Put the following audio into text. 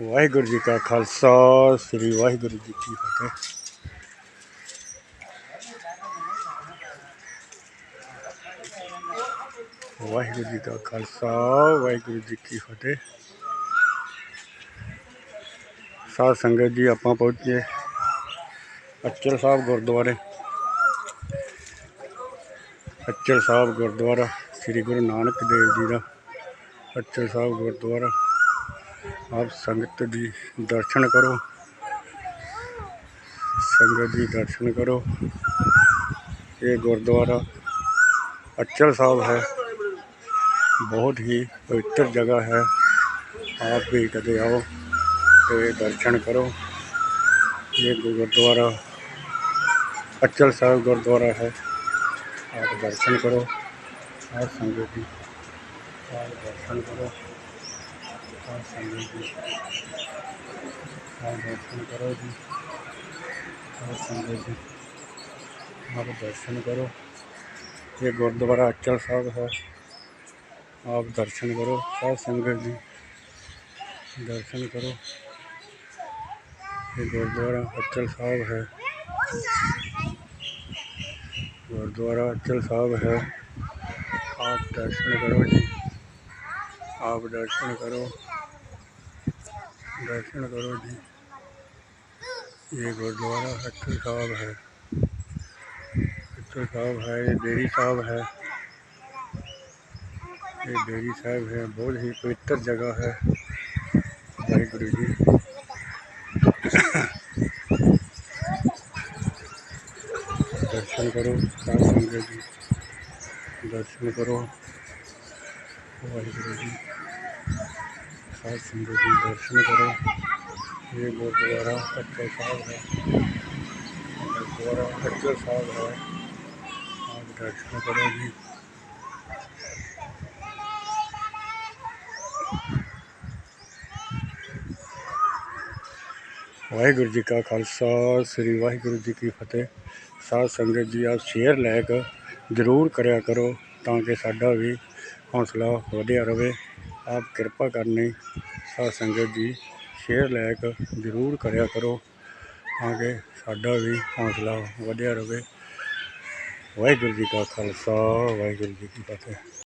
ਵਾਹਿਗੁਰੂ ਜੀ ਕਾ ਖਾਲਸਾ, ਸ੍ਰੀ ਵਾਹਿਗੁਰੂ ਜੀ ਕੀ ਫਤਿਹ। ਵਾਹਿਗੁਰੂ ਜੀ ਕਾ ਖਾਲਸਾ, ਵਾਹਿਗੁਰੂ ਜੀ ਕੀ ਫਤਿਹ। ਸਾਧ ਸੰਗਤ ਜੀ, ਆਪਾਂ ਪਹੁੰਚੇ ਅਚਲ ਸਾਹਿਬ ਗੁਰਦੁਆਰੇ। ਅਚਲ ਸਾਹਿਬ ਗੁਰਦੁਆਰਾ, ਸ੍ਰੀ ਗੁਰੂ ਨਾਨਕ ਦੇਵ ਜੀ ਦਾ ਅਚਲ ਸਾਹਿਬ ਗੁਰਦੁਆਰਾ। आप संगत जी दर्शन करो। संगत जी दर्शन करो। ये गुरुद्वारा अचल साहब है। बहुत ही पवित्र जगह है। आप भी कदे आओ तो ये दर्शन करो। ये गुरुद्वारा अचल साहब गुरुद्वारा है। आप दर्शन करो। और संगत जी, आप दर्शन करो। जी दर्शन करो। जी और संजय जी आप दर्शन करो ये गुरुद्वारा अचल साहब है। आप दर्शन करो। सर संगत जी, दर्शन करो। ये गुरुद्वारा अचल साहब है। गुरुद्वारा अचल साहब है। आप दर्शन करो जी। आप दर्शन करो। दर्शन करो जी। ये गुरुद्वारा हट्टू साहब है। हट्टू साहब है, ये देवी साहब है। ये देवी साहब है, बहुत ही पवित्र जगह है। वाहे गुरु जी। दर्शन करो साथ संगत जी। दर्शन करो। ਵਾਹਿਗੁਰੂ ਜੀ ਸਾਧ ਸੰਗਤ ਜੀ ਦਰਸ਼ਨ ਕਰੋ ਇਹ ਗੁਰਦੁਆਰਾ ਅਟਲ ਸਾਹਿਬ ਹੈ ਗੁਰਦੁਆਰਾ ਅਟਲ ਸਾਹਿਬ ਹੈ ਆਪ ਦਰਸ਼ਨ ਕਰੋ ਜੀ ਵਾਹਿਗੁਰੂ ਜੀ ਕਾ ਖਾਲਸਾ ਸ੍ਰੀ ਵਾਹਿਗੁਰੂ ਜੀ ਕੀ ਫਤਿਹ ਸਾਧ ਸੰਗਤ ਜੀ ਆਪ ਸ਼ੇਅਰ ਲਾਇਕ ਜ਼ਰੂਰ ਕਰਿਆ ਕਰੋ ਤਾਂ ਕਿ ਸਾਡਾ ਵੀ ਹੌਸਲਾ ਵਧਿਆ ਰਹੇ ਆਪ ਕਿਰਪਾ ਕਰਨੀ ਸਾਧ ਸੰਗਤ ਜੀ, ਸ਼ੇਅਰ ਲਾਇਕ ਜ਼ਰੂਰ ਕਰਿਆ ਕਰੋ ਤਾਂ ਕਿ ਸਾਡਾ ਵੀ ਹੌਸਲਾ ਵਧਿਆ ਰਹੇ ਵਾਹਿਗੁਰੂ ਜੀ ਕਾ ਖਾਲਸਾ, ਵਾਹਿਗੁਰੂ ਜੀ ਕੀ ਫਤਿਹ।